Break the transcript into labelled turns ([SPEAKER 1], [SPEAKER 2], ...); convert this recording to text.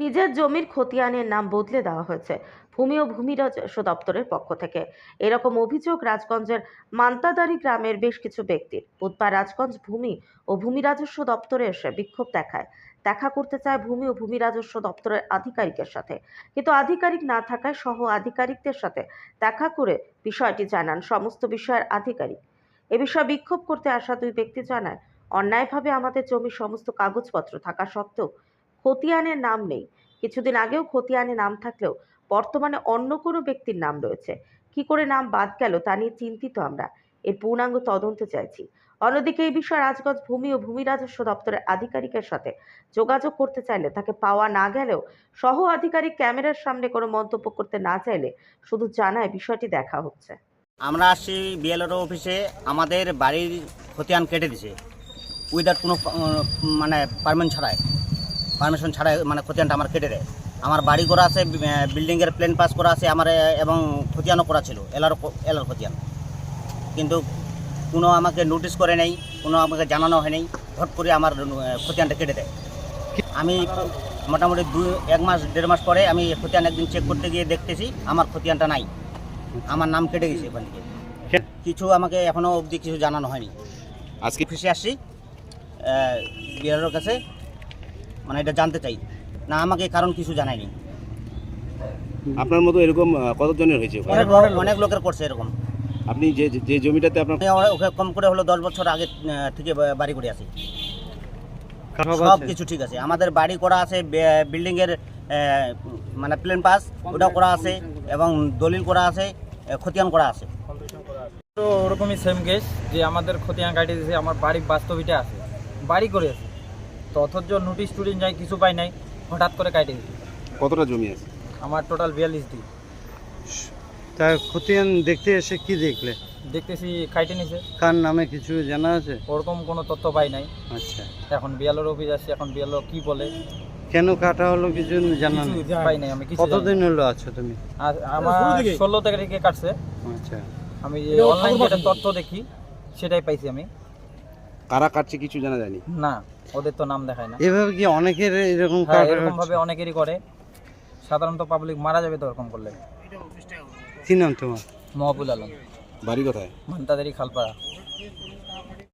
[SPEAKER 1] নিজের জমির খতিয়ানের নাম বদলে দেওয়া হয়েছে ভূমি ও ভূমি রাজস্ব দপ্তরের পক্ষ থেকে। এরকম অভিযোগ রাজগঞ্জের মান্তাদারি গ্রামের বেশ কিছু ব্যক্তির। বুধবার রাজগঞ্জ ভূমি ও ভূমি রাজস্ব দপ্তরে এসে বিক্ষোভ দেখায়। দেখা করতে চায় ভূমি ও ভূমি রাজস্ব দপ্তরের আধিকারিকের সাথে। কিন্তু আধিকারিক না থাকায় সহ আধিকারিকদের সাথে দেখা করে বিষয়টি জানান সমস্ত বিষয়ের আধিকারিক। এ বিষয়ে বিক্ষোভ করতে আসা দুই ব্যক্তি জানায়, অন্যায়ভাবে আমাদের জমির সমস্ত কাগজপত্র থাকা সত্ত্বেও খতিয়ানের নাম নেই। কিছুদিন আগেও খতিয়ানে নাম থাকলেও বর্তমানে অন্য কোনো ব্যক্তির নাম রয়েছে। কি করে নাম বাদ গেল তা নিয়ে চিন্তিত আমরা। এর পূর্ণাঙ্গ তদন্ত চাইছি। অন্যদিকে এই বিষয়ে রাজগঞ্জ ভূমি ও ভূমি রাজস্ব দপ্তরের আধিকারিকের সাথে যোগাযোগ করতে চাইলে তাকে পাওয়া না গেলেও সহ আধিকারিক ক্যামেরার সামনে কোনো মন্তব্য করতে না চাইলে শুধু জানায় বিষয়টি দেখা হচ্ছে।
[SPEAKER 2] আমরা আসছি বিএলআর অফিসে। আমাদের বাড়ির খতিয়ান কেটে দিছে। উইদাউট কোনো মানে পারমিশন ছাড়াই। পারমিশন ছাড়াই মানে খতিয়ানটা আমার কেটে দেয়। আমার বাড়ি করা আছে বিল্ডিংয়ের প্ল্যান পাস করা আছে আমার এবং খতিয়ানও করা ছিল এলার এলার খতিয়ান। কিন্তু কোনো আমাকে নোটিশ করে নেই কোনো আমাকে জানানো হয়নি হট করে আমার খতিয়ানটা কেটে দেয়। আমি মোটামুটি দুই এক মাস দেড় মাস পরে আমি খতিয়ান একদিন চেক করতে গিয়ে দেখতেছি আমার খতিয়ানটা নাই। আমার নাম কেটে গেছে ওখান থেকে। কিছু আমাকে এখনও অবধি কিছু জানানো হয়নি।
[SPEAKER 3] আজকে
[SPEAKER 2] ফিসে আসছি বিআরের কাছে। মানে এটা জানতে চাই। না আমাকে কারণ কিছু জানায়নি।
[SPEAKER 3] আপনার মতো এরকম কতজনের হয়েছে?
[SPEAKER 2] অনেক অনেক লোকের করছে এরকম।
[SPEAKER 3] আপনি যে যে- জমিটাতে আপনার
[SPEAKER 2] ওকে কম করে হলো দশ বছর আগে থেকে বাড়ি করে আছি সব কিছু ঠিক আছে। আমাদের বাড়ি করা আছে বিল্ডিং এর মানে প্লেন পাস ওটাও করা আছে এবং দলিল করা আছে খতিয়ান করা আছে।
[SPEAKER 4] তো ওরকমই সেম কেস যে আমাদের খতিয়ান কাটিয়ে দিয়েছে আমার বাড়ির বাস্তবিটা আছে। বাড়ি করে আছে তো অথচ নোটিশ টুটিস যাই কিছু পাই নাই হঠাৎ করে কাটিয়ে দিয়েছে
[SPEAKER 3] কতটা জমি আছে?
[SPEAKER 4] আমার টোটাল বিয়াল্লিশ দিন
[SPEAKER 5] তা খতিয়ান দেখতে এসে কি দেখলে?
[SPEAKER 4] দেখতেছি কাইটে নিছে।
[SPEAKER 5] কার নামে কিছু জানা আছে?
[SPEAKER 4] ওরকম কোনো তথ্য পাই নাই।
[SPEAKER 5] আচ্ছা।
[SPEAKER 4] এখন বিয়ালোর অফিস আসছে এখন বিয়ালো কি বলে?
[SPEAKER 5] কেন কাটা হলো কিছু জানা নেই।
[SPEAKER 4] কিছু পাই নাই আমি কিছু
[SPEAKER 5] কতদিন হলো আছো তুমি?
[SPEAKER 4] আর আমার ষোলো তারিখে কাটছে।
[SPEAKER 5] আচ্ছা।
[SPEAKER 4] আমি যে অনলাইন যেটা তথ্য দেখি সেটাই পাইছি আমি।
[SPEAKER 3] কারা কাটছে কিছু জানা যায়নি?
[SPEAKER 4] না। ওদের তো নাম দেখায় না।
[SPEAKER 5] এভাবে কি অনেকের এরকম
[SPEAKER 4] হ্যাঁ এরকম ভাবে অনেকেরই করে। সাধারণত পাবলিক মারা যাবে তো এরকম করলে।
[SPEAKER 5] কি নাম তোমার?
[SPEAKER 4] মহাবুল আলম।
[SPEAKER 3] বাড়ি কোথায়?
[SPEAKER 4] মান্তাদারি খালপাড়া।